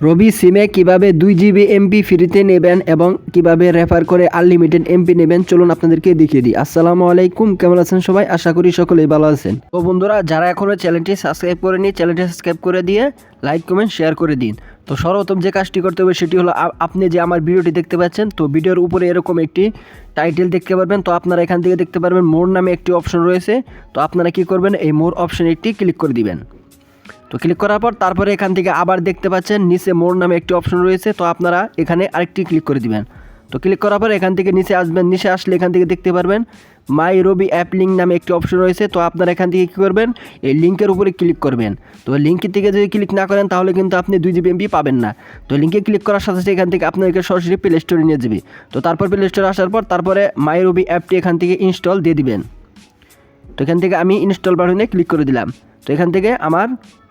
রবি সিমে কীভাবে দুই জিবি এমপি ফ্রিতে নেবেন এবং কীভাবে রেফার করে আনলিমিটেড এমপি নেবেন? চলুন আপনাদেরকে দেখিয়ে দিই। আসসালামু আলাইকুম, কেমন আছেন সবাই? আশা করি সকলেই ভালো আছেন। তো বন্ধুরা, যারা এখনও চ্যানেলটি সাবস্ক্রাইব করে করেনি চ্যানেলটি সাবস্ক্রাইব করে দিয়ে লাইক, কমেন্ট, শেয়ার করে দিন। তো সর্বপ্রথম যে কাজটি করতে হবে সেটি হলো আপনি যে আমার ভিডিওটি দেখতে পাচ্ছেন, তো ভিডিওর উপরে এরকম একটি টাইটেল দেখতে পারবেন। তো আপনারা এখান থেকে দেখতে পারবেন মোর নামে একটি অপশন রয়েছে। তো আপনারা কি করবেন? এই মোর অপশনে একটি ক্লিক করে দিবেন। তো ক্লিক করার পর তারপরে এখান থেকে আবার দেখতে পাচ্ছেন, নিচে মোর নামে একটি অপশন রয়েছে। তো আপনারা এখানে আরেকটি ক্লিক করে দিবেন। তো ক্লিক করার পর এখান থেকে নিচে আসবেন, নিচে আসলে এখান থেকে দেখতে পারবেন মাই রবি অ্যাপ লিঙ্ক নামে একটি অপশন রয়েছে। তো আপনারা এখান থেকে কী করবেন, এই লিঙ্কের উপরে ক্লিক করবেন। তো লিঙ্কের থেকে যদি ক্লিক না করেন, তাহলে কিন্তু আপনি দুই জিবি এমবি পাবেন না। তো লিঙ্কে ক্লিক করার সাথে সাথে এখান থেকে আপনাদেরকে সরাসরি প্লে স্টোরে নিয়ে যাবে। তো তারপর প্লে স্টোরে আসার পর তারপরে মাই রবি অ্যাপটি এখান থেকে ইনস্টল দিয়ে দিবেন। তো এখান থেকে আমি ইনস্টল বাটনে ক্লিক করে দিলাম। তো এখান থেকে আমার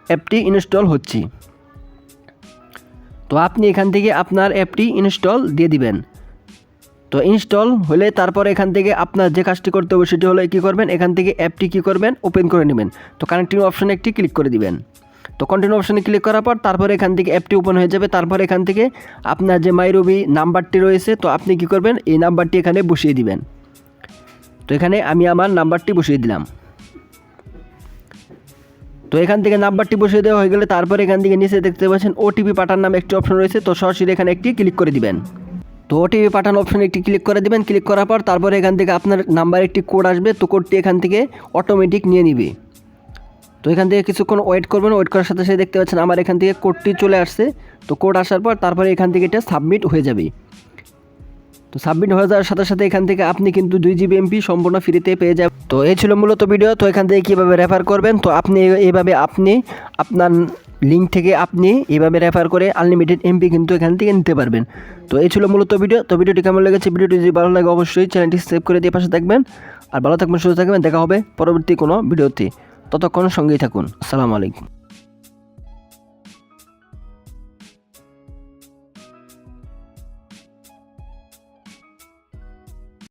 অ্যাপটি ইনস্টল হচ্ছে। তো আপনি এখান থেকে আপনার অ্যাপটি ইনস্টল দিয়ে দিবেন। তো ইনস্টল হলে তারপর এখান থেকে আপনার যে কাজটি করতে হবে সেটি হলো কী করবেন? এখান থেকে অ্যাপটি কী করবেন? ওপেন করে নেবেন। তো কানেক্টিং অপশানে একটি ক্লিক করে দিবেন। তো কন্টিনিউ অপশানে ক্লিক করার পর তারপর এখান থেকে অ্যাপটি ওপেন হয়ে যাবে। তারপর এখান থেকে আপনার যে মাইরবি নাম্বারটি রয়েছে, তো আপনি কী করবেন? এই নাম্বারটি এখানে বসিয়ে দিবেন। তো এখানে আমি আমার নাম্বারটি বসিয়ে দিলাম। তো এখান থেকে নাম্বারটি বসিয়ে দেওয়া হয়ে গেলে তারপর এখান থেকে নিচে দেখতে পাচ্ছেন ওটিপি পাঠার নামে একটি অপশন রয়েছে, তো সরাসরি এখানে একটি ক্লিক করে দিবেন। তো ওটিপি পাঠানো অপশনে একটি ক্লিক করে দিবেন ক্লিক করার পর তারপরে এখান থেকে আপনার নাম্বারে একটি কোড আসবে, তো কোডটি এখান থেকে অটোমেটিক নিয়ে নিবে। তো এখান থেকে কিছুক্ষণ ওয়েট করবেন ওয়েট করার সাথে সাথে দেখতে পাচ্ছেন আমার এখান থেকে কোডটি চলে আসছে, তো কোড আসার পর তারপরে এখান থেকে এটা সাবমিট হয়ে যাবে। তো সাবমিট হয়ে যাওয়ার সাথে সাথে এখান থেকে আপনি কিন্তু দুই জিবি এমপি সম্পূর্ণ ফ্রিতে পেয়ে যাবেন। তো এই ছিল মূলত ভিডিও তো এখান থেকে কীভাবে রেফার করবেন? তো আপনি এইভাবে আপনি আপনার লিঙ্ক থেকে আপনি এইভাবে রেফার করে আনলিমিটেড এমপি কিন্তু এখান থেকে নিতে পারবেন। তো এই ছিল মূলত ভিডিও তো ভিডিওটি কেমন লেগেছে? ভিডিওটি যদি ভালো লাগে অবশ্যই চ্যানেলটি সেভ করে দিয়ে পাশে থাকবেন। আর ভালো থাকবেন, সুস্থ থাকবেন, দেখা হবে পরবর্তী কোনো ভিডিওতে ততক্ষণ সঙ্গেই থাকুন। আসসালামু আলাইকুম।